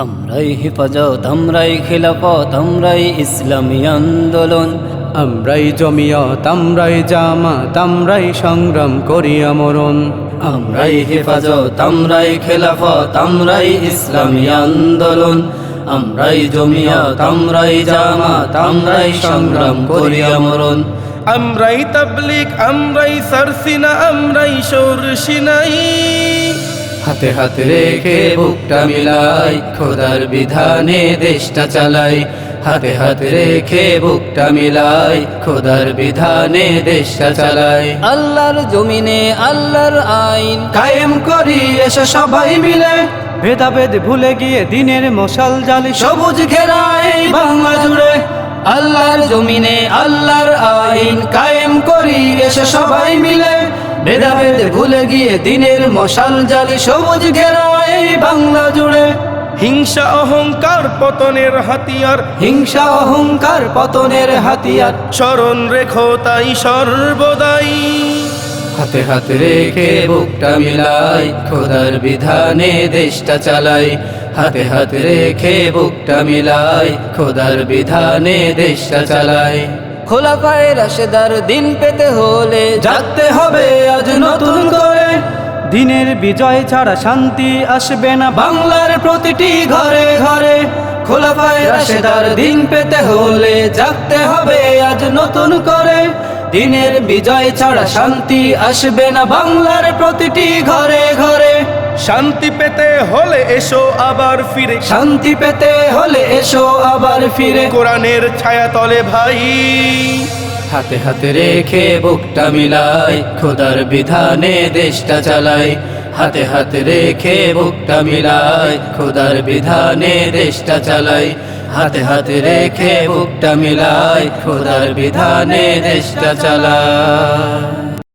আমরাই হেফাজত আমরাই খেলাফত আমরাই ইসলামী আন্দোলন। আমরাই জমিয়ত আমরাই জামাত আমরাই সংগ্রাম করি আমরণ। আমরাই হেফাজত আমরাই খেলাফত আমরাই ইসলামী আন্দোলন। আমরাই জমিয়ত আমরাই জামাত আমরাই সংগ্রাম করি আমরণ। আমরাই তাবলিক আমরাই সারসিনা আমরাই সরসিনাই হাতে হাতে রেখে বুকটা মিলাই খোদার বিধানে দেশটা চালাই। হাতে হাতে রেখে বুকটা মিলাই খোদার বিধানে দেশটা চালাই। আল্লাহর জমিনে আল্লাহর আইন। কায়েম করি এসে সবাই মিলে। ভেদাভেদ ভুলে গিয়ে দিনের মশাল জালি সবুজ ঘেরা এই বাংলা জুড়ে। আল্লাহর জমিনে আল্লাহর আইন। কায়েম করি এসে সবাই মিলে। ভেদাভেদ ভুলে গিয়ে দিনের মশাল জ্বালি সবুজ ঘেরা এই বাংলা জুড়ে। হিংসা অহংকার পতনের হাতিয়ার। হিংসা অহংকার পতনের হাতিয়ার। স্মরণ রেখো তাই সর্বদাই। হাতে হাতে রেখে বুকটা মিলাই খোদার বিধানে দেশটা চালাই। হাতে হাতে রেখে বুকটা মিলাই খোদার বিধানে দেশটা চালাই। খোলা পায়ে রাশেদার দিন পেতে হলে জাগতে হবে আজ নতুন করে। দিনের বিজয় ছাড়া শান্তি আসবে না বাংলার প্রতিটি ঘরে ঘরে। খোলা পায়ে রাশেদার দিন পেতে হলে জাগতে হবে আজ নতুন করে। দিনের বিজয় ছাড়া শান্তি আসবে না বাংলার প্রতিটি ঘরে। শান্তি পেতে হলে এসো আবার ফিরে। শান্তি পেতে হলে এসো আবার ফিরে। কোরআনের ছায়া তলে ভাই। হাতে হাতে রেখে বুকটা মিলাই খোদার বিধানে দেশটা চালাই। হাতে হাতে রেখে বুকটা মিলাই খোদার বিধানে দেশটা চালাই। হাতে হাতে রেখে বুকটা মিলাই খোদার বিধানে দেশটা চালাই।